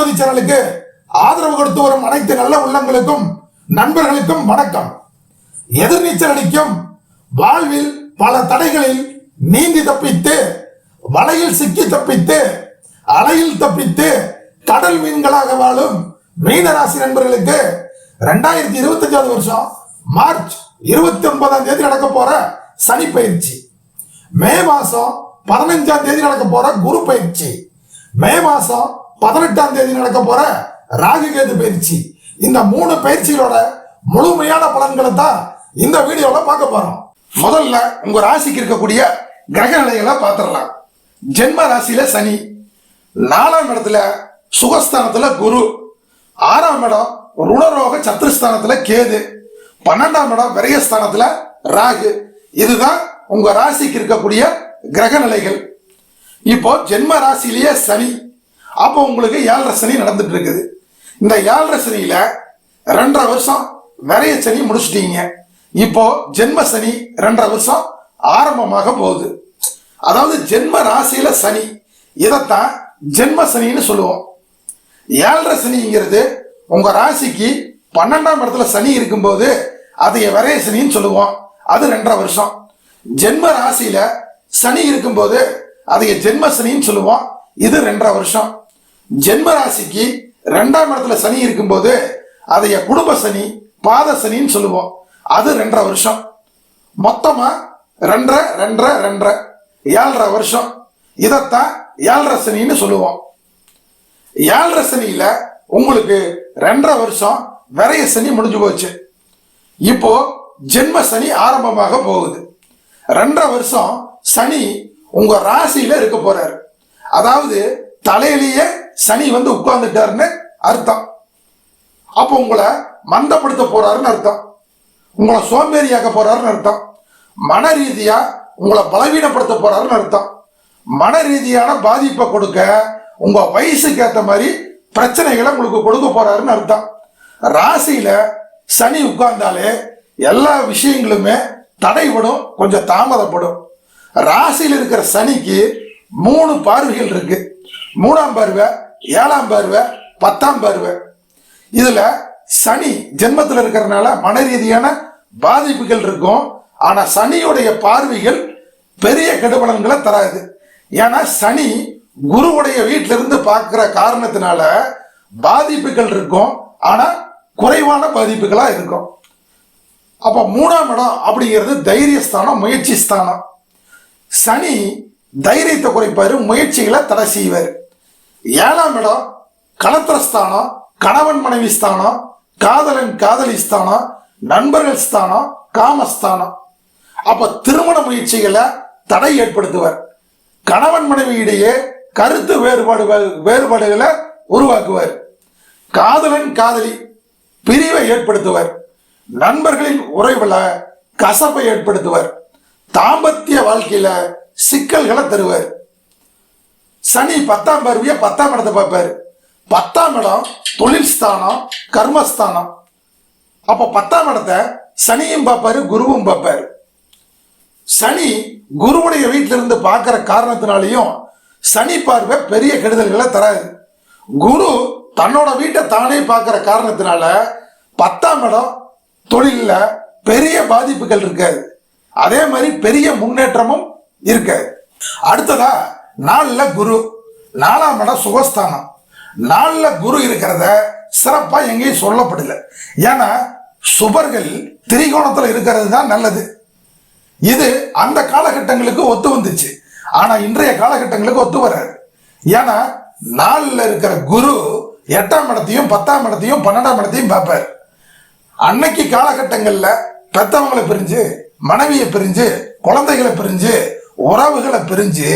ஜோதி சேனலுக்கு ஆதரவு கொடுத்து வரும் அனைத்து நல்ல உள்ளங்களுக்கும் நண்பர்களுக்கும் வணக்கம். எதிர்நீச்சல் அடிக்கும் வாழ்வில் பல தடைகளில் நீந்தி தப்பித்து வலையில் சிக்கி தப்பித்து அலையில் தப்பித்து கடல் மீன்களாக வாழும் மீனராசி நண்பர்களுக்கு ரெண்டாயிரத்தி இருபத்தஞ்சாவது வருஷம் மார்ச் இருபத்தி ஒன்பதாம் தேதி நடக்க போற சனி பயிற்சி. மே மாசம் பதினஞ்சாம் தேதி நடக்க போற குரு பயிற்சி. மே மாசம் பதினெட்டாம் தேதி நடக்க போற ராகு கேது பயிற்சி. இந்த மூணு பயிற்சிகளோட முழுமையான பலன்களை தான் இந்த வீடியோல பார்க்க போறோம். முதல்ல உங்க ராசிக்கு இருக்கக்கூடிய கிரக நிலைகளை பார்த்துடலாம். ஜென்ம ராசியில சனி நாலாம் இடத்துல சுகஸ்தானத்துல குரு ஆறாம் இடம் ருணரோக சத்துருஸ்தானத்துல கேது பன்னெண்டாம் இடம் விரயஸ்தானத்துல ராகு. இதுதான் உங்க ராசிக்கு இருக்கக்கூடிய கிரக நிலைகள். இப்போ ஜென்ம ராசியிலேயே சனி அப்போ உங்களுக்கு ஏழரை சனி நடந்துட்டு இருக்குது. இந்த ஏழரை சனியில ரெண்டரை வருஷம் விரைய சனி முடிச்சிட்டீங்க. இப்போ ஜென்ம சனி ரெண்டரை வருஷம் ஆரம்பமாக போகுது. அதாவது ஜென்ம ராசியில சனி. இதைத்தான் ஜென்ம சனின்னு சொல்லுவோம். ஏழரை சனிங்கிறது உங்க ராசிக்கு பன்னெண்டாம் இடத்துல சனி இருக்கும்போது அதைய விரைய சனின்னு சொல்லுவோம். அது ரெண்டரை வருஷம். ஜென்ம ராசியில சனி இருக்கும்போது அதைய ஜென்ம சனின்னு சொல்லுவோம். இது ரெண்டரை வருஷம். ஜென்ம ராசிக்கு ரெண்டாம் இடத்துல சனி இருக்கும்போது அதைய குடும்ப சனி பாத சனின்னு சொல்லுவோம். அது ரெண்டரை வருஷம். மொத்தமா ரெண்டரை ரெண்டரை ரெண்டரை. ஏழரை வருஷம். இதைத்தான் ஏழரை சனின்னு சொல்லுவோம். ஏழரை சனியில உங்களுக்கு ரெண்டரை வருஷம் விரைய சனி முடிஞ்சு போச்சு. இப்போ ஜென்ம சனி ஆரம்பமாக போகுது. ரெண்டரை வருஷம் சனி உங்க ராசியில இருக்க போறாரு. அதாவது தலையிலேயே சனி வந்து உட்கார்ந்துட்டாருன்னு அர்த்தம். அப்போ உங்களை மந்தப்படுத்த போறாருன்னு அர்த்தம். உங்களை சோம்பேறியாக்க போறாருன்னு அர்த்தம். மன ரீதியா உங்களை பலவீனப்படுத்த போறாருன்னு அர்த்தம். மன ரீதியான பாதிப்பை கொடுக்க உங்க வயசுக்கு ஏற்ற மாதிரி பிரச்சனைகளை உங்களுக்கு கொடுக்க போறாருன்னு அர்த்தம். ராசியில சனி உட்கார்ந்தாலே எல்லா விஷயங்களுமே தடைபடும் கொஞ்சம் தாமதப்படும். ராசியில் இருக்கிற சனிக்கு மூணு பார்வைகள் இருக்கு. மூணாம் பார்வை ஏழாம் பார்வை பத்தாம் பார்வை. இதுல சனி ஜென்மத்தில் இருக்கிறதுனால மன ரீதியான பாதிப்புகள் இருக்கும். ஆனா சனியுடைய பார்வைகள் பெரிய கெடுபலன்களை தராது. ஏன்னா சனி குருவுடைய வீட்டில இருந்து பார்க்கிற காரணத்தினால பாதிப்புகள் இருக்கும். ஆனா குறைவான பாதிப்புகளா இருக்கும். அப்ப மூணாம் இடம் அப்படிங்கிறது தைரியஸ்தானம் முயற்சி ஸ்தானம் சனி தைரியத்தை குறைப்பாரு முயற்சிகளை தடை செய்வார். ஏழாம் இடம் களத்திரஸ்தானம் கணவன் மனைவி ஸ்தானம் காதலன் காதலி ஸ்தானம் நண்பர்கள் ஸ்தானம் காமஸ்தானம். அப்ப திருமண முயற்சிகளை தடை ஏற்படுத்துவர். கணவன் மனைவியிடையே கருத்து வேறுபாடு வேறுபாடுகளை உருவாக்குவர். காதலன் காதலி பிரிவை ஏற்படுத்துவர். நண்பர்களின் உறவுல கசப்பை ஏற்படுத்துவர். தாம்பத்திய வாழ்க்கையில சிக்கல்களை தருவார். சனி பத்தாம் பார்வையை பத்தாம் இடத்தை பார்ப்பாரு. பத்தாம் இடம் தொழில் ஸ்தானம் கர்மஸ்தானம். அப்போ பத்தாம் இடத்தை சனியும் பார்ப்பாரு குருவும் பார்ப்பாரு. சனி குருவுடைய வீட்டில இருந்து பார்க்குற காரணத்தினாலையும் சனி பார்வை பெரிய கெடுதல்களை தராது. குரு தன்னோட வீட்டை தானே பார்க்குற காரணத்தினால பத்தாம் இடம் தொழிலில் பெரிய பாதிப்புகள் இருக்காது. அதே மாதிரி பெரிய முன்னேற்றமும் இருக்காது. அடுத்ததா நாலுல குரு நாலாம் இடம் சுகஸ்தானம். நாலுல குரு இருக்கிறத சிறப்பா எங்கேயும் சொல்லப்படல. ஏன்னா சுபர்கள் திரிகோணத்துல இருக்கிறது தான் நல்லது. இது அந்த காலகட்டங்களுக்கு ஒத்து வந்துச்சு. ஆனா இன்றைய காலகட்டங்களுக்கு ஒத்து வராது. ஏன்னா நாலுல இருக்கிற குரு எட்டாம் இடத்தையும் பத்தாம் இடத்தையும் பன்னெண்டாம் இடத்தையும் பார்ப்பார். அன்னைக்கு காலகட்டங்கள்ல பெத்தவங்களை பிரிஞ்சு மனைவியை பிரிஞ்சு குழந்தைகளை பிரிஞ்சு உறவுகளை பிரிஞ்சு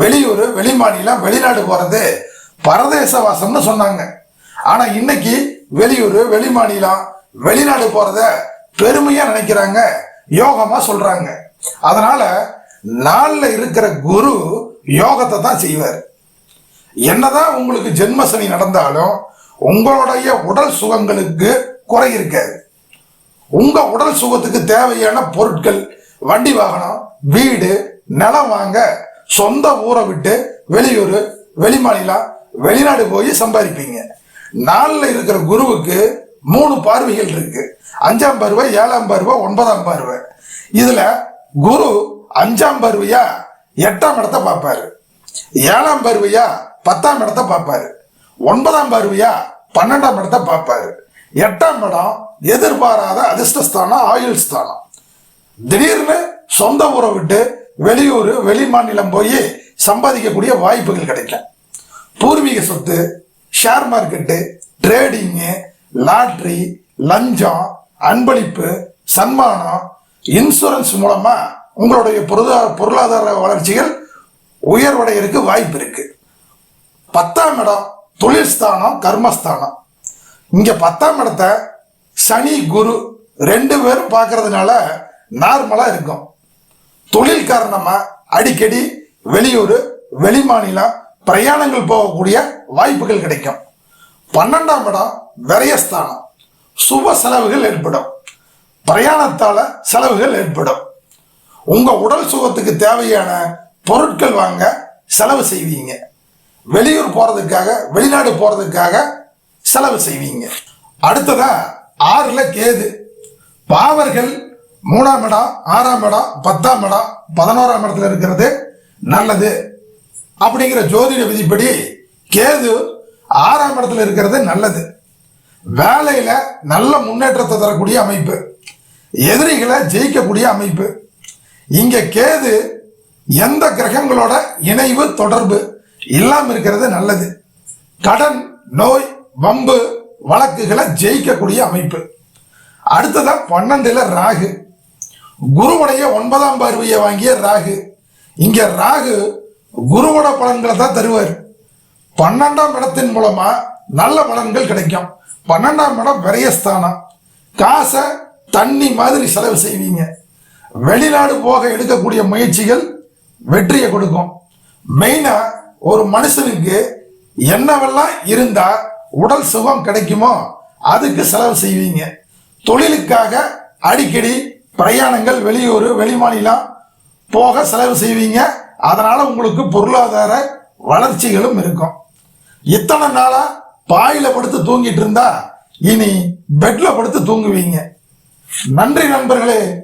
வெளியூர் வெளிமாநிலம் வெளிநாடு போகிறது பரதேச வாசம்னு சொன்னாங்க. ஆனா இன்னைக்கு வெளியூர் வெளிமாநிலம் வெளிநாடு போறத பெருமையா நினைக்கிறாங்க. யோகமா சொல்றாங்க. அதனால நாளில் இருக்கிற குரு யோகத்தை தான் செய்வார். என்னதான் உங்களுக்கு ஜென்மசனி நடந்தாலும் உங்களுடைய உடல் சுகங்களுக்கு குறை இருக்காது. உங்க உடல் சுகத்துக்கு தேவையான பொருட்கள் வண்டி வாகனம் வீடு நிலம் வாங்க சொந்த ஊரை விட்டு வெளியூர் வெளிமாநிலம் வெளிநாடு போய் சம்பாதிப்பீங்க. நாளில் இருக்கிற குருவுக்கு மூணு பார்வைகள் இருக்கு. அஞ்சாம் பார்வை ஏழாம் பார்வை ஒன்பதாம் பார்வை. இதுல குரு அஞ்சாம் பார்வையா எட்டாம் இடத்தை பார்ப்பாரு. ஏழாம் பார்வையா பத்தாம் இடத்தை பார்ப்பாரு. ஒன்பதாம் பார்வையா பன்னெண்டாம் இடத்தை பார்ப்பாரு. எட்டாம் இடம் எதிர்பாராத அதிர்ஷ்டஸ்தானம் ஆயுள் ஸ்தானம். திடீர்னு சொந்த ஊரை விட்டு வெளியூர் வெளி மாநிலம் போய் சம்பாதிக்கக்கூடிய வாய்ப்புகள் கிடைக்கும் பூர்வீக சொத்து ஷேர் மார்க்கெட்டு ட்ரேடிங்கு லாட்ரி லஞ்சம் அன்பளிப்பு சன்மானம் இன்சூரன்ஸ் மூலமா உங்களுடைய பொருளாதார பொருளாதார வளர்ச்சிகள் உயர்வடைகிறதுக்கு வாய்ப்பு இருக்கு. பத்தாம் இடம் தொழில் ஸ்தானம் கர்மஸ்தானம். இங்க பத்தாம் இடத்தை சனி குரு ரெண்டு பேரும் பார்க்கறதுனால நார்மலா இருக்கும். தொழில் காரணமா அடிக்கடி வெளியூர் வெளிமாநிலம் பிரயாணங்கள் போகக்கூடிய வாய்ப்புகள் கிடைக்கும். பன்னெண்டாம் இடம் விரயஸ்தானம். சுப செலவுகள் ஏற்படும். பிரயாணத்தால செலவுகள் ஏற்படும். உங்க உடல் சுகத்துக்கு தேவையான பொருட்கள் வாங்க செலவு செய்வீங்க. வெளியூர் போறதுக்காக வெளிநாடு போறதுக்காக செலவு செய்வீங்க. அடுத்ததா ஆறுல கேது. பாவர்கள் மூணாம் இடம் ஆறாம் இடம் பத்தாம் இடம் பதினோராம் இடத்துல இருக்கிறது நல்லது. அப்படிங்கிற ஜோதிட விதிப்படி கேது ஆறாம் இடத்துல இருக்கிறது நல்லது. வேலையில நல்ல முன்னேற்றத்தை தரக்கூடிய அமைப்பு. எதிரிகளை ஜெயிக்கக்கூடிய அமைப்பு. இங்க கேது எந்த கிரகங்களோட இணைவு தொடர்பு இல்லாம இருக்கிறது நல்லது. கடன் நோய் வம்பு வழக்குகளை ஜெயிக்கக்கூடிய அமைப்பு. அடுத்ததான் பன்னெண்டுல ராகு. குருவுடைய ஒன்பதாம் பார்வையை வாங்கிய ராகு. இங்க ராகு குருவோட பலன்களை தான் தருவார். பன்னெண்டாம் இடத்தின் மூலமா நல்ல பலன்கள் கிடைக்கும். பன்னெண்டாம் இடம் விரயஸ்தானம் காசை தண்ணி மாதிரி செலவு செய்வீங்க. வெளிநாடு போக எடுக்கக்கூடிய முயற்சிகள் வெற்றியை கொடுக்கும். மெயினா ஒரு மனுஷனுக்கு என்னவெல்லாம் இருந்தா உடல் சுகம் கிடைக்குமோ அதுக்கு செலவு செய்வீங்க. தொழிலுக்காக அடிக்கடி பிரயாணங்கள் வெளியூர் வெளிமாநிலம் போக செலவு செய்வீங்க. அதனால் உங்களுக்கு பொருளாதார வளர்ச்சிகளும் இருக்கும். இத்தனை நாளாக பாயில் படுத்து தூங்கிட்டு இருந்தா இனி பெட்டில் படுத்து தூங்குவீங்க. நன்றி நண்பர்களே.